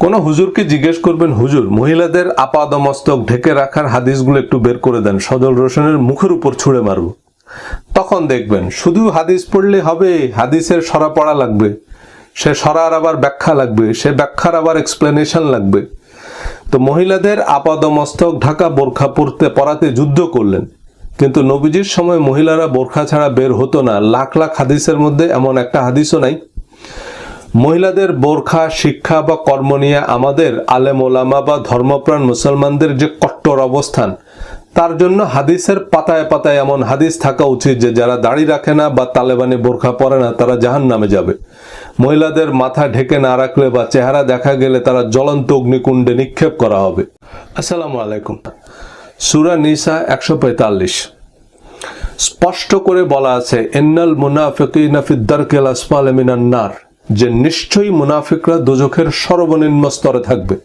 কোন হুজুরকে জিজ্ঞেস করবেন, হুজুর, মহিলাদের আপাদমস্তক ঢেকে রাখার হাদিসগুলো একটু বের করে দেন, সজল রোশনের মুখের উপর ছুঁড়ে মারব। তখন দেখবেন, শুধু হাদিস পড়লে হবে, হাদিসের সরা পড়া লাগবে, সে সরার আবার ব্যাখ্যা লাগবে, সে ব্যাখ্যার আবার এক্সপ্লেনেশন লাগবে। তো মহিলাদের আপাদমস্তক ঢাকা বোরখা পরতে, পরাতে যুদ্ধ করলেন। কিন্তু নবীজির সময় মহিলারা বোরখা ছাড়া বের হতো না। লাখ লাখ হাদিসের মধ্যে এমন একটা হাদিসও নাই। মহিলাদের বোরখা, শিক্ষা বা কর্ম নিয়ে আমাদের আলেম ওলামা বা ধর্মপ্রাণ মুসলমানদের যে কট্টর অবস্থান, তার জন্য হাদিসের পাতায় পাতায় এমন হাদিস থাকা উচিত যে যারা দাড়ি রাখে না বা তালেবানি বোরখা পরে না, তারা জাহান নামে যাবে। মহিলাদের মাথা ঢেকে না রাখলে বা চেহারা দেখা গেলে তারা জ্বলন্ত অগ্নিকুণ্ডে নিক্ষেপ করা হবে। আসসালামু আলাইকুম। সুরা নিসা একশো পঁয়তাল্লিশ। স্পষ্ট করে বলা আছে এন্নাল মুনাফিকিনা ফিদ্দারকেল আসফাল মিনান নার। যে নিশ্চয়ই মুনাফিকরা দোজখের সর্বনিম্ন স্তরে থাকবে।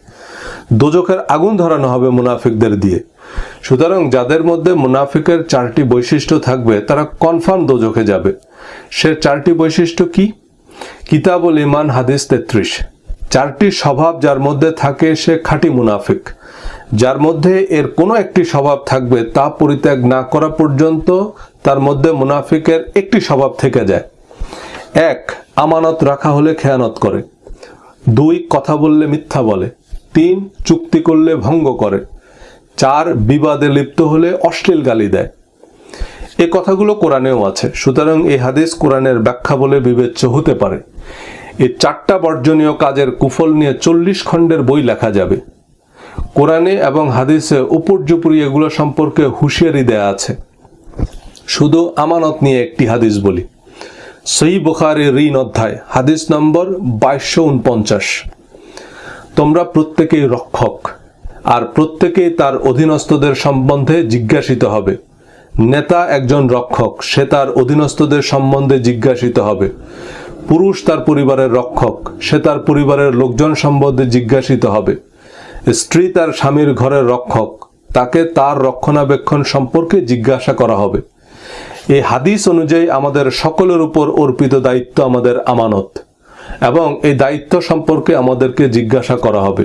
দোজখের আগুন ধরানো হবে মুনাফিকদের দিয়ে। সুতরাং যাদের মধ্যে মুনাফিকের চারটি বৈশিষ্ট্য থাকবে, তারা কনফার্ম দোজখে যাবে। সে চারটি বৈশিষ্ট্য কি? কিতাবুল ইমান হাদিস তেত্রিশ। চারটি স্বভাব যার মধ্যে থাকে সে খাঁটি মুনাফিক। যার মধ্যে এর কোনো একটি স্বভাব থাকবে তা পরিত্যাগ না করা পর্যন্ত তার মধ্যে মুনাফিকের একটি স্বভাব থেকে যায়। এক, আমানত রাখা হলে খেয়ানত করে। দুই, কথা বললে মিথ্যা বলে। তিন, চুক্তি করলে ভঙ্গ করে। চার, বিবাদে লিপ্ত হলে অশ্লীল গালি দেয়। এ কথাগুলো কোরআনেও আছে, সুতরাং এই হাদিস কোরআনের ব্যাখ্যা বলে বিবেচ্য হতে পারে। এই চারটা বর্জনীয় কাজের কুফল নিয়ে চল্লিশ খণ্ডের বই লেখা যাবে। কোরআনে এবং হাদিসে উপর্যুপুরি এগুলো সম্পর্কে হুঁশিয়ারি দেয়া আছে। শুধু আমানত নিয়ে একটি হাদিস বলি। সই বুখারি ঋণ অধ্যায়, হাদিস নম্বর বাইশশো উনপঞ্চাশ। তোমরা প্রত্যেকেই রক্ষক, আর প্রত্যেকেই তার অধীনস্থদের সম্বন্ধে জিজ্ঞাসিত হবে। নেতা একজন রক্ষক, সে তার অধীনস্থদের সম্বন্ধে জিজ্ঞাসিত হবে। পুরুষ তার পরিবারের রক্ষক, সে তার পরিবারের লোকজন সম্বন্ধে জিজ্ঞাসিত হবে। স্ত্রী তার স্বামীর ঘরের রক্ষক, তাকে তার রক্ষণাবেক্ষণ সম্পর্কে জিজ্ঞাসা করা হবে। এই হাদিস অনুযায়ী আমাদের সকলের উপর অর্পিত দায়িত্ব আমাদের আমানত। এবং এই দায়িত্ব সম্পর্কে আমাদেরকে জিজ্ঞাসা করা হবে।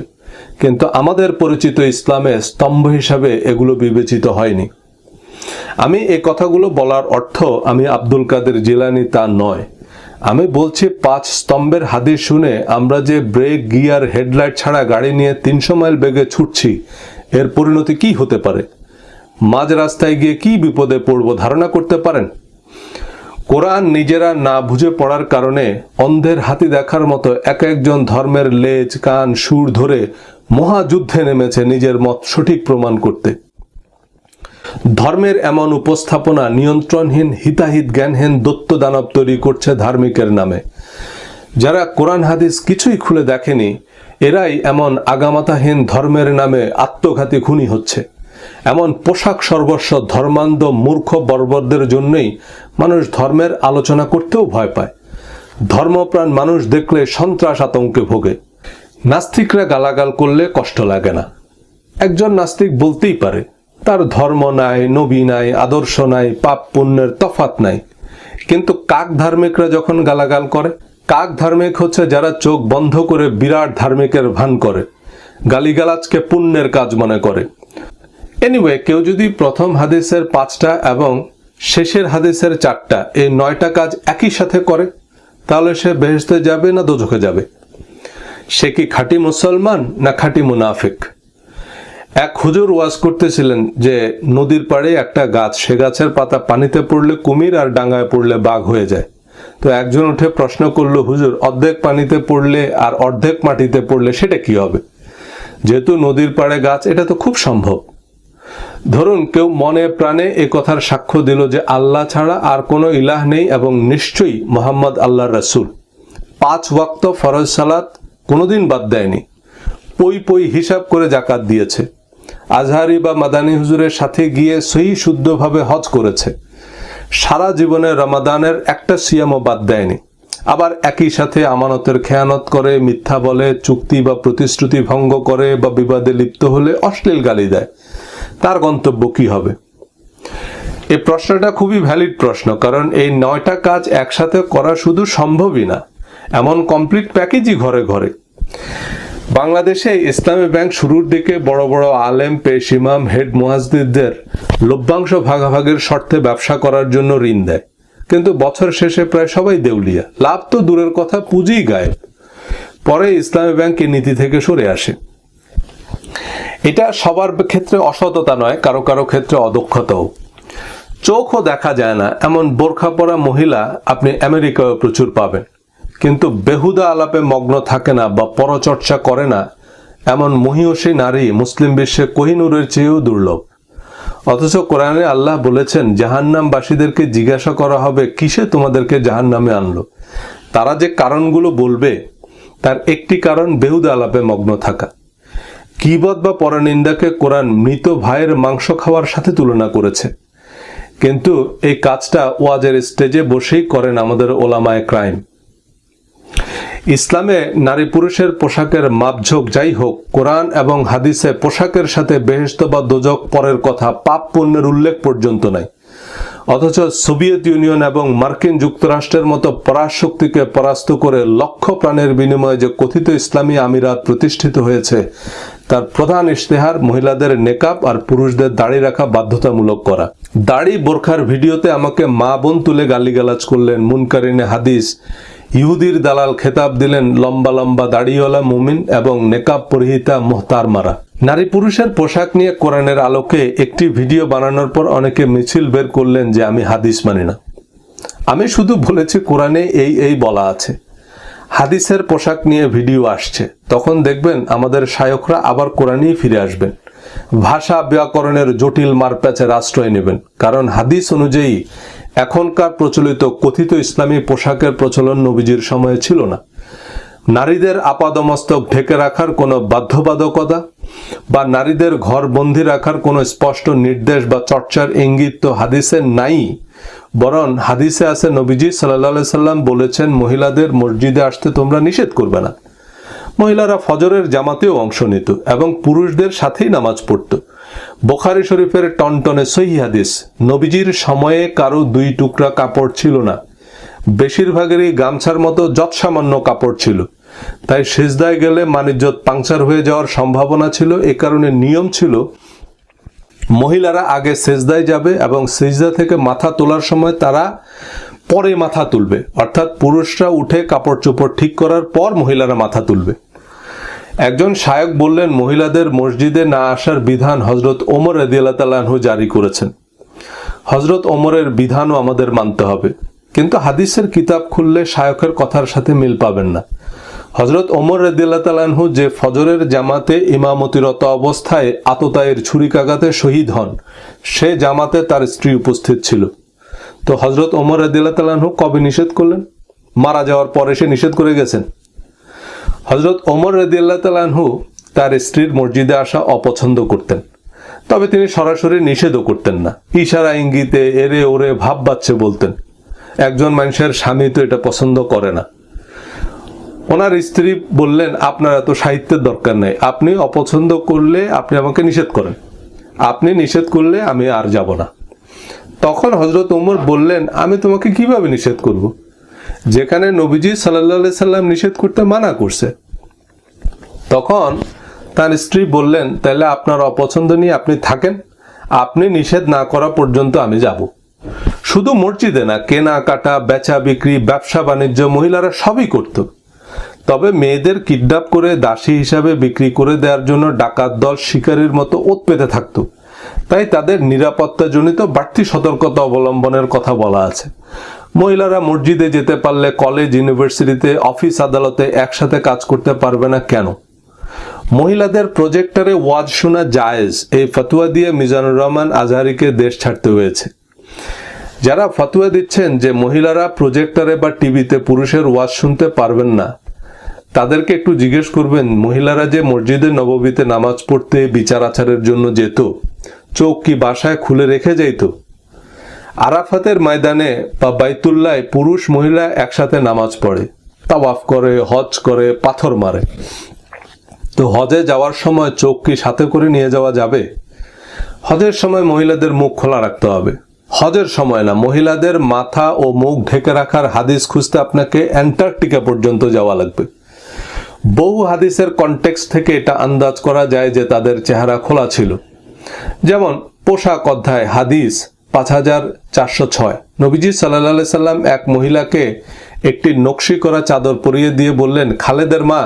কিন্তু আমাদের পরিচিত ইসলামে স্তম্ভ হিসাবে এগুলো বিবেচিত হয়নি। আমি এই কথাগুলো বলার অর্থ আমি আব্দুল কাদের জিলানি তা নয়। আমি বলছি পাঁচ স্তম্ভের হাদিস শুনে আমরা যে ব্রেক, গিয়ার, হেডলাইট ছাড়া গাড়ি নিয়ে তিনশো মাইল বেগে ছুটছি, এর পরিণতি কি হতে পারে? মাঝ রাস্তায় গিয়ে কি বিপদে পড়ব ধারণা করতে পারেন? কোরআন নিজেরা না বুঝে পড়ার কারণে অন্ধের হাতি দেখার মতো এক একজন ধর্মের লেজ, কান, সুর ধরে মহাযুদ্ধে নেমেছে নিজের মত সঠিক প্রমাণ করতে। ধর্মের এমন উপস্থাপনা নিয়ন্ত্রণহীন, হিতাহিত, জ্ঞানহীন দত্ত দানব তৈরি করছে ধার্মিকের নামে। যারা কোরআন হাদিস কিছুই খুলে দেখেনি, এরাই এমন আগামাতাহীন ধর্মের নামে আত্মঘাতী খুনি হচ্ছে। এমন পোশাক সর্বস্ব ধর্মান্ধ মূর্খ বর্বরদের জন্যই মানুষ ধর্মের আলোচনা করতেও ভয় পায়। ধর্মপ্রাণ মানুষ দেখলে সন্ত্রাস আতঙ্কে ভোগে। নাস্তিকরা গালাগাল করলে কষ্ট লাগে না। একজন নাস্তিক বলতেই পারে, তার ধর্ম নাই, নবী নাই, আদর্শ নাই, পাপ পুণ্যের তফাত নাই। কিন্তু কাক ধার্মিকরা যখন গালাগাল করে, কাক ধার্মিক হচ্ছে যারা চোখ বন্ধ করে বিরাট ধার্মিকের ভান করে, গালিগালাজকে পুণ্যের কাজ মনে করে। এনিওয়ে কেউ যদি প্রথম হাদিসের পাঁচটা এবং শেষের হাদিসের চারটা এই নয়টা কাজ একই সাথে করে, তাহলে সে বেহেস্তে যাবে না দোজখে যাবে? সে কি খাঁটি মুসলমান না খাঁটি মুনাফিক? এক হুজুর ওয়াজ করতেছিলেন যে নদীর পাড়ে একটা গাছ, সে গাছের পাতা পানিতে পড়লে কুমির আর ডাঙ্গায় পড়লে বাঘ হয়ে যায়। তো একজন উঠে প্রশ্ন করল, হুজুর, অর্ধেক পানিতে পড়লে আর অর্ধেক মাটিতে পড়লে সেটা কি হবে? যেহেতু নদীর পাড়ে গাছ, এটা তো খুব সম্ভব। ধরুন, কেউ মনে প্রাণে এ কথার সাক্ষ্য দিল যে আল্লাহ ছাড়া আর কোনো ইলাহ নেই এবং নিশ্চয়ই মোহাম্মদ আল্লাহ রসুল। পাঁচ ওয়াক্ত ফরজ সালাত কোনোদিন বাদ দেয়নি। পই পই হিসাব করে জাকাত দিয়েছে। আজহারি বা মাদানী হুজুরের সাথে গিয়ে সহি শুদ্ধভাবে হজ করেছে। সারা জীবনে রমাদানের একটা সিয়ামও বাদ দেয়নি। আবার একই সাথে আমানতের খেয়ানত করে, মিথ্যা বলে, চুক্তি বা প্রতিশ্রুতি ভঙ্গ করে বা বিবাদে লিপ্ত হলে অশ্লীল গালি দেয়। তার গন্তব্য কি হবে? এই প্রশ্নটা খুবই ভ্যালিড প্রশ্ন, কারণ এই নয়টা কাজ একসাথে করা শুধু সম্ভবই না, এমন কমপ্লিট প্যাকেজই ঘরে ঘরে। বাংলাদেশে ইসলামী ব্যাংক শুরুর দিকে বড় বড় আলেম পেশ ইমাম হেড মুহাজদিদদের লভ্যাংশ ভাগাভাগের শর্তে ব্যবসা করার জন্য ঋণ দেয়। কিন্তু বছর শেষে প্রায় সবাই দেউলিয়া। লাভ তো দূরের কথা, পুঁজিই গায়েব। পরে ইসলামী ব্যাংক নীতি থেকে সরে আসে। এটা সবার ক্ষেত্রে অসততা নয়, কারও কারও ক্ষেত্রে অদক্ষতাও। চোখও দেখা যায় না, এমন বোরখা পরা মহিলা আপনি আমেরিকায় প্রচুর পাবেন। কিন্তু বেহুদা আলাপে মগ্ন থাকে না বা পরচর্চা করে না, এমন মহিয়সী নারী মুসলিম বিশ্বে কোহিনুরের চেয়েও দুর্লভ। অথচ কোরআনে আল্লাহ বলেছেন, জাহান্নামবাসীদেরকে জিজ্ঞাসা করা হবে, কিসে তোমাদেরকে জাহান্নামে আনলো? তারা যে কারণগুলো বলবে, তার একটি কারণ বেহুদা আলাপে মগ্ন থাকা। কিবত বা পরনিন্দাকে কোরআন মৃত ভাইয়ের মাংস খাওয়ার সাথে তুলনা করেছে। কিন্তু এই কাজটা ওয়াজের স্টেজে বসেই করেন আমাদের ওলামায় ক্রাইম। ইসলামে নারী পুরুষের পোশাকের মাপঝোক যাই হোক, কোরআন এবং হাদিসে পোশাকের সাথে বেহেস্ত বা দোজক পরের কথা পাপ পণ্যের উল্লেখ পর্যন্ত নাই। অথচ সোভিয়েত ইউনিয়ন এবং মার্কিন যুক্তরাষ্ট্রের মতো পরাশক্তিকে পরাস্ত করে লক্ষ প্রাণের বিনিময়ে যে কথিত ইসলামী আমিরাত প্রতিষ্ঠিত হয়েছে, তার প্রধান ইশতেহার মহিলাদের নেকাব আর পুরুষদের দাড়ি রাখা বাধ্যতামূলক করা। দাড়ি বোরখার ভিডিওতে আমাকে মা বোন তুলে গালিগালাজ করলেন মুনকারিনে হাদিস। ইহুদির দালাল খেতাব দিলেন লম্বা লম্বা দাড়িওয়ালা মুমিন এবং নেকাব পরিহিতা মোহতার মারা নারী পুরুষের পোশাক নিয়ে কোরআনের আলোকে একটি ভিডিও বানানোর পর অনেকে মিছিল বের করলেন যে আমি হাদিস মানি না। আমি শুধু বলেছি কোরআনে এই এই বলা আছে। হাদিসের পোশাক নিয়ে ভিডিও আসছে। তখন দেখবেন আমাদের শায়করা আবার কোরআনেই ফিরে আসবেন। ভাষা ব্যাকরণের জটিল মারপ্যাচের আশ্রয় নেবেন। কারণ হাদিস অনুযায়ী এখনকার প্রচলিত কথিত ইসলামী পোশাকের প্রচলন নবীজির সময়ে ছিল না। নারীদের আপাদমস্তক ঢেকে রাখার কোনো বাধ্যবাধকতা বা নারীদের ঘর বন্দি রাখার কোনো স্পষ্ট নির্দেশ বা চর্চার ইঙ্গিত তো হাদিসে নাই। বরং হাদিসে আছে, নবীজি সাল্লাহ সাল্লাম বলেছেন, মহিলাদের মসজিদে আসতে তোমরা নিষেধ করবে না। মহিলারা ফজরের জামাতেও অংশ নিত এবং পুরুষদের সাথেই নামাজ পড়ত। বোখারি শরীফের টনটনে সহি হাদিস, নবীজির সময়ে কারও দুই টুকরা কাপড় ছিল না। বেশিরভাগেরই গামছার মতো যৎসামান্য কাপড় ছিল। তাই সেজদায় গেলে মানিজ্যত পাংচার হয়ে যাওয়ার সম্ভাবনা ছিল, এ কারণে নিয়ম ছিল, মহিলারা আগে সেজদায় যাবে এবং সেজদা থেকে মাথা তোলার সময় তারা পরে মাথা তুলবে। অর্থাৎ পুরুষরা উঠে কাপড় চোপড় ঠিক করার পর মহিলারা মাথা তুলবে। একজন শায়ক বললেন, মহিলাদের মসজিদে না আসার বিধান হজরত ওমর রদিয়াল্লাহু জারি করেছেন। হজরত ওমরের বিধানও আমাদের মানতে হবে। কিন্তু হাদিসের কিতাব খুললে শায়কের কথার সাথে মিল পাবেন না। হজরত ওমর রদিল্লা তালানহু যে ফজরের জামাতে ইমামতিরত অবস্থায় আততায়ের ছুরিকাঘাতে শহীদ হন, সে জামাতে তার স্ত্রী উপস্থিত ছিল। তো হজরত ওমর রদিল্লা তালানহু কবে নিষেধ করলেন? মারা যাওয়ার পরে সে নিষেধ করে গেছেন। হজরত ওমর রদিয়াল্লাহ তালানহু তার স্ত্রীর মসজিদে আসা অপছন্দ করতেন। তবে তিনি সরাসরি নিষেধও করতেন না। ইশারা, ইঙ্গিতে এরে ওরে ভাব বাচ্চে বলতেন, একজন মানুষের স্বামী তো এটা পছন্দ করে না। ওনার স্ত্রী বললেন, আপনার এত সাহিত্যের দরকার নেই। আপনি অপছন্দ করলে আপনি আমাকে নিষেধ করেন। আপনি নিষেধ করলে আমি আর যাব না। তখন হজরত উমর বললেন, আমি তোমাকে কীভাবে নিষেধ করব। যেখানে নবীজি সাল্লা সাল্লাম নিষেধ করতে মানা করছে। তখন তার স্ত্রী বললেন, তাহলে আপনার অপছন্দ নিয়ে আপনি থাকেন। আপনি নিষেধ না করা পর্যন্ত আমি যাব। শুধু মসজিদে না কেনা কাটা বেচা বিক্রি ব্যবসা বাণিজ্য মহিলারা সবই করত। তবে মেয়েদের কিডন্যাপ করে দাসী হিসাবে বিক্রি করে দেওয়ার জন্য ডাকাত দল শিকারীর মতো ওত পেতে থাকত। তাই তাদের নিরাপত্তাজনিত বাড়তি সতর্কতা অবলম্বনের কথা বলা আছে। মহিলারা মসজিদে যেতে পারলে কলেজ, ইউনিভার্সিটিতে অফিস আদালতে একসাথে কাজ করতে পারবে না কেন? মহিলাদের প্রজেক্টরে ওয়াজ শোনা জায়েজ, এই ফতুয়া দিয়ে মিজানুর রহমান আজহারিকে দেশ ছাড়তে হয়েছে। যারা ফতুয়া দিচ্ছেন যে মহিলারা প্রজেক্টরে বা টিভিতে পুরুষের ওয়াজ শুনতে পারবেন না তাদেরকে একটু জিজ্ঞেস করবেন, মহিলারা যে মসজিদে নববীতে নামাজ পড়তে বিচার আচারের জন্য যেত, চোখ কি বাসায় খুলে রেখে যাইত? আরাফাতের ময়দানে বা বাইতুল্লায় পুরুষ মহিলা একসাথে নামাজ পড়ে, তাওয়াফ করে, হজ করে, পাথর মারে। তো হজে যাওয়ার সময় চোখ কি সাথে করে নিয়ে যাওয়া যাবে? হজের সময় মহিলাদের মুখ খোলা রাখতে হবে। হজের সময় না, মহিলাদের মাথা ও মুখ ঢেকে রাখার হাদিস খুঁজতে আপনাকে অ্যান্টার্কটিকা পর্যন্ত যাওয়া লাগবে। বহু হাদিসের কনটেক্সট থেকে এটা আন্দাজ করা যায় যে তাদের চেহারা খোলা ছিল। যেমন পোশাক অধ্যায় হাদিস পাঁচ হাজার চারশো ছয়। নবীজি সাল্লাহ সাল্লাম এক মহিলাকে একটি নকশি করা চাদর পরিয়ে দিয়ে বললেন, খালেদের মা,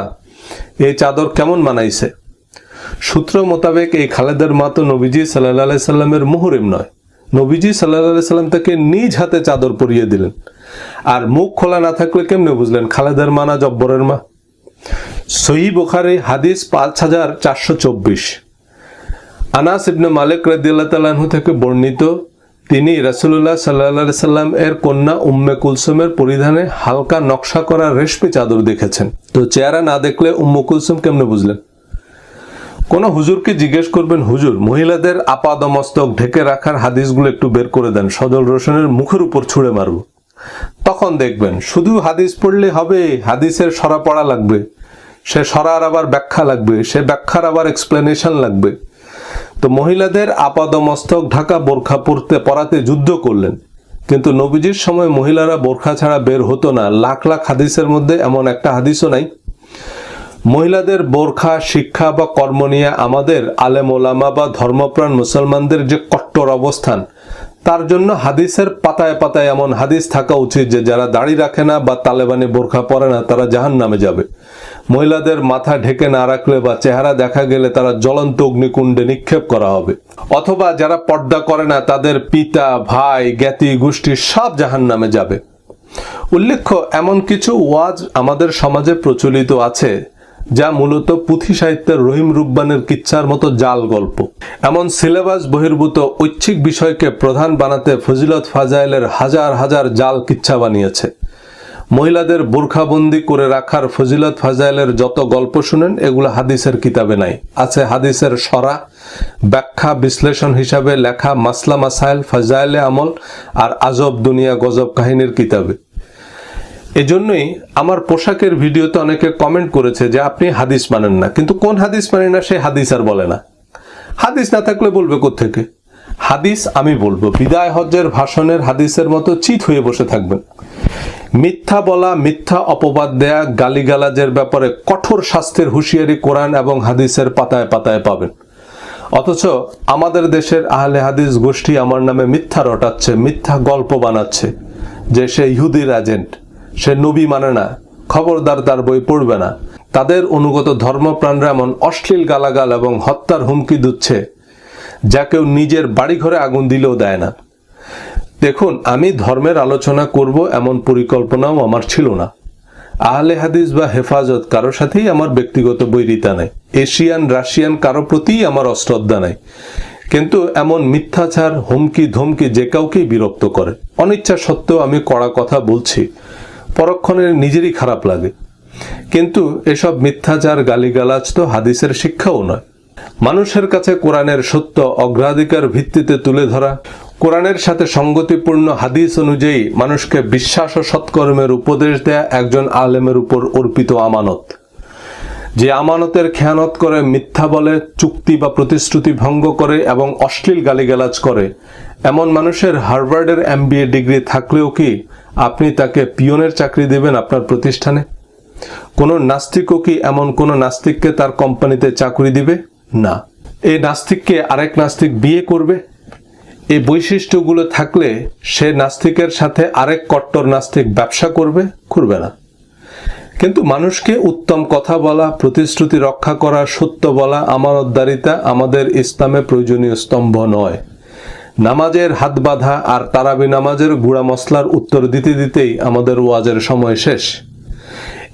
এই চাদর কেমন মানাইছে? সূত্র মোতাবেক এই খালেদের মা তো নবীজি সাল্লাহ সাল্লামের মুহরিম নয়। নবীজি সাল্লাহ সাল্লাম তাকে নিজ হাতে চাদর পরিয়ে দিলেন। আর মুখ খোলা না থাকলে কেমনে বুঝলেন, খালেদের মা না জব্বরের মা? সহি বুখারি, হাদিস পাঁচ হাজার চারশো চব্বিশ। আনাস ইবনে মালিক রাদিয়াল্লাহু তাআলাহু থেকে বর্ণিত, তিনি রাসুল্লাহ সাল্লাল্লাহু সাল্লাম এর কন্যা উম্মে কুলসুমের পরিধানে হালকা নকশা করা রেশমি চাদর দেখেছেন। তো চেহারা না দেখলে উম্মে কুলসুম কেমনে বুঝলেন? কোন হুজুরকে জিজ্ঞেস করবেন, হুজুর, মহিলাদের আপাদমস্তক ঢেকে রাখার হাদিসগুলো একটু বের করে দেন, সজল রোশনের মুখের উপর ছুঁড়ে মারব। তখন দেখবেন, শুধু হাদিস পড়লে হবে, হাদিসের সরা পড়া লাগবে। সে সরার আবার ব্যাখ্যা লাগবে, সে ব্যাখ্যার আবার এক্সপ্লেনেশন লাগবে। তো মহিলাদের আপাদমস্তক ঢাকা বোরখা পরতে, পরাতে যুদ্ধ করলেন। কিন্তু নবীজির সময় মহিলারা বোরখা ছাড়া বের হতো না। লাখ লাখ হাদিসের মধ্যে এমন একটা হাদিসও নাই। মহিলাদের বোরখা, শিক্ষা বা কর্ম নিয়ে আমাদের আলেম, ওলামা বা ধর্মপ্রাণ মুসলমানদের যে কট্টর অবস্থান, তার জন্য হাদিসের পাতায় পাতায় এমন হাদিস থাকা উচিত যে, যারা দাড়ি রাখে না বা তালেবানি বোরখা পরে না, তারা জাহান নামে যাবে। মহিলাদের মাথা ঢেকে না রাখলে বা চেহারা দেখা গেলে তারা জ্বলন্ত অগ্নিকুণ্ডে নিক্ষেপ করা হবে। অথবা যারা পর্দা করে না, তাদের পিতা, ভাই, জ্ঞাতি, গোষ্ঠী সব জাহান নামে যাবে। উল্লেখ্য, এমন কিছু ওয়াজ আমাদের সমাজে প্রচলিত আছে, যা মূলত পুঁথি সাহিত্যের রহিম রুব্বানের কিচ্ছার মতো জাল গল্প। এমন সিলেবাস বহির্ভূত ঐচ্ছিক বিষয়কে প্রধান বানাতে ফজিলত ফাজাইলের হাজার হাজার জাল কিচ্ছা বানিয়েছে। মহিলাদের বোরখাবন্দি করে রাখার ফজিলত ফাজাইলের যত গল্প শুনেন, এগুলো হাদিসের কিতাবে নাই। আছে হাদিসের সরা, ব্যাখ্যা, বিশ্লেষণ হিসাবে লেখা মাসলা মাসাইল, ফাজাইলে আমল আর আজব দুনিয়া গজব কাহিনীর কিতাবে। এজন্যই আমার পোশাকের ভিডিওতে অনেকে কমেন্ট করেছে যে আপনি হাদিস মানেন না, কিন্তু কোন হাদিস মানে না সে হাদিস আর বলে না। হাদিস না থাকলে বলবে থেকে হাদিস আমি বলব। বিদায় হজ্জের ভাষণের হাদিসের মতো চিত হয়ে বসে থাকবেন। মিথ্যা বলা, মিথ্যা অপবাদ দেয়া গালিগালাজের ব্যাপারে কঠোর শাস্তির হুঁশিয়ারি কোরআন এবং হাদিসের পাতায় পাতায় পাবেন। অথচ আমাদের দেশের আহলে হাদিস গোষ্ঠী আমার নামে মিথ্যা রটাচ্ছে, মিথ্যা গল্প বানাচ্ছে। যে সে ইহুদির এজেন্ট সে নবী মানে না, খবরদার তার বই পড়বে না। তাদের অনুগত ধর্মপ্রাণরা এমন অশ্লীল গালাগাল এবং হত্যার হুমকি দিচ্ছে, যা কেউ নিজের বাড়িঘরে আগুন দিলেও দেয় না। দেখুন, আমি ধর্মের আলোচনা করব এমন পরিকল্পনাও আমার ছিল না। আহলে হাদিস বা হেফাজত কারও সাথেই আমার ব্যক্তিগত বৈরিতা নাই। এশিয়ান, রাশিয়ান কারও প্রতিই আমার অশ্রদ্ধা নাই। কিন্তু এমন মিথ্যাচার, হুমকি, ধমকি যে কাউকেই বিরক্ত করে। অনিচ্ছা সত্ত্বেও আমি কড়া কথা বলছি। পরক্ষণে নিজেরই খারাপ লাগে। কিন্তু এসব মিথ্যাচার, গালিগালাজ তো হাদিসের শিক্ষাও নয়। মানুষের কাছে কোরআনের সত্য, অগ্রাধিকার ভিত্তিতে তুলে ধরা কোরআনের সাথে সঙ্গতিপূর্ণ হাদিস অনুযায়ী মানুষকে বিশ্বাস ও সৎকর্মের উপদেশ দেয়া একজন আলেমের উপর অর্পিত আমানত। যে আমানতের খেয়ানত করে, মিথ্যা বলে, চুক্তি বা প্রতিশ্রুতি ভঙ্গ করে এবং অশ্লীল গালিগালাজ করে, এমন মানুষের হার্ভার্ডের এমবিএ ডিগ্রি থাকলেও কি আপনি তাকে পিয়নের চাকরি দেবেন আপনার প্রতিষ্ঠানে? কোন নাস্তিকও কি এমন কোন নাস্তিককে তার কোম্পানিতে চাকরি দিবে? না। এই নাস্তিককে আরেক নাস্তিক বিয়ে করবে? এই বৈশিষ্ট্যগুলো থাকলে সে নাস্তিকের সাথে আরেক কট্টর নাস্তিক ব্যবসা করবে করবে না। কিন্তু মানুষকে উত্তম কথা বলা, প্রতিশ্রুতি রক্ষা করা, সত্য বলা, আমানতদারিতা আমাদের ইসলামে প্রয়োজনীয় স্তম্ভ নয়। নামাজের হাত বাঁধা আর তারাবি নামাজের গুড়া মশলার উত্তর দিতে দিতেই আমাদের ওয়াজের সময় শেষ।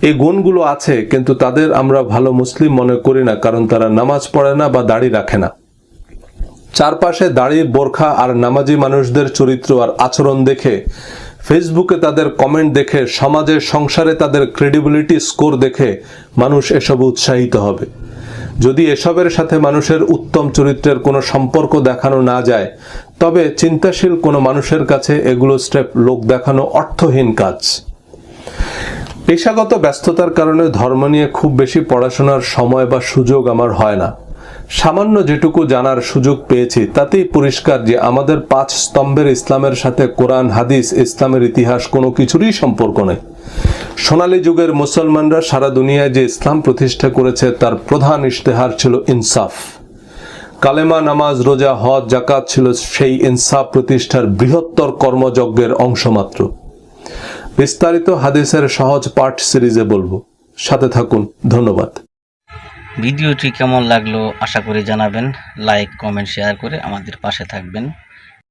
এই গুণগুলো আছে, কিন্তু তাদের আমরা ভালো মুসলিম মনে করি না, কারণ তারা নামাজ পড়ে না বা দাড়ি রাখে না। চারপাশে দাড়ির বোরখা আর নামাজি মানুষদের চরিত্র আর আচরণ দেখে, ফেসবুকে তাদের কমেন্ট দেখে সমাজের সংসারে তাদের ক্রেডিবিলিটি স্কোর দেখে মানুষ এসব উৎসাহিত হবে। যদি এসবের সাথে মানুষের উত্তম চরিত্রের কোনো সম্পর্ক দেখানো না যায়, তবে চিন্তাশীল কোনো মানুষের কাছে এগুলো স্টেপ লোক দেখানো অর্থহীন কাজ। পেশাগত ব্যস্ততার কারণে ধর্ম নিয়ে খুব বেশি পড়াশোনার সময় বা সুযোগ আমার হয় না। সামান্য যেটুকু জানার সুযোগ পেয়েছি, তাতেই পরিষ্কার যে আমাদের পাঁচ স্তম্ভের ইসলামের সাথে কোরআন, হাদিস, ইসলামের ইতিহাস কোনো কিছুরই সম্পর্ক নেই। সোনালী যুগের মুসলমানরা সারা দুনিয়ায় যে ইসলাম প্রতিষ্ঠা করেছে, তার প্রধান ইশতেহার ছিল ইনসাফ। কালেমা, নামাজ, রোজা, হজ জাকাত ছিল সেই ইনসাফ প্রতিষ্ঠার বৃহত্তর কর্মযজ্ঞের অংশমাত্র বিস্তারিত হাদিসের সহজ পাঠ সিরিজে বলব। সাথে থাকুন। ধন্যবাদ। ভিডিওটি কেমন লাগল আশা করি জানাবেন। লাইক কমেন্ট শেয়ার করে আমাদের পাশে থাকবেন।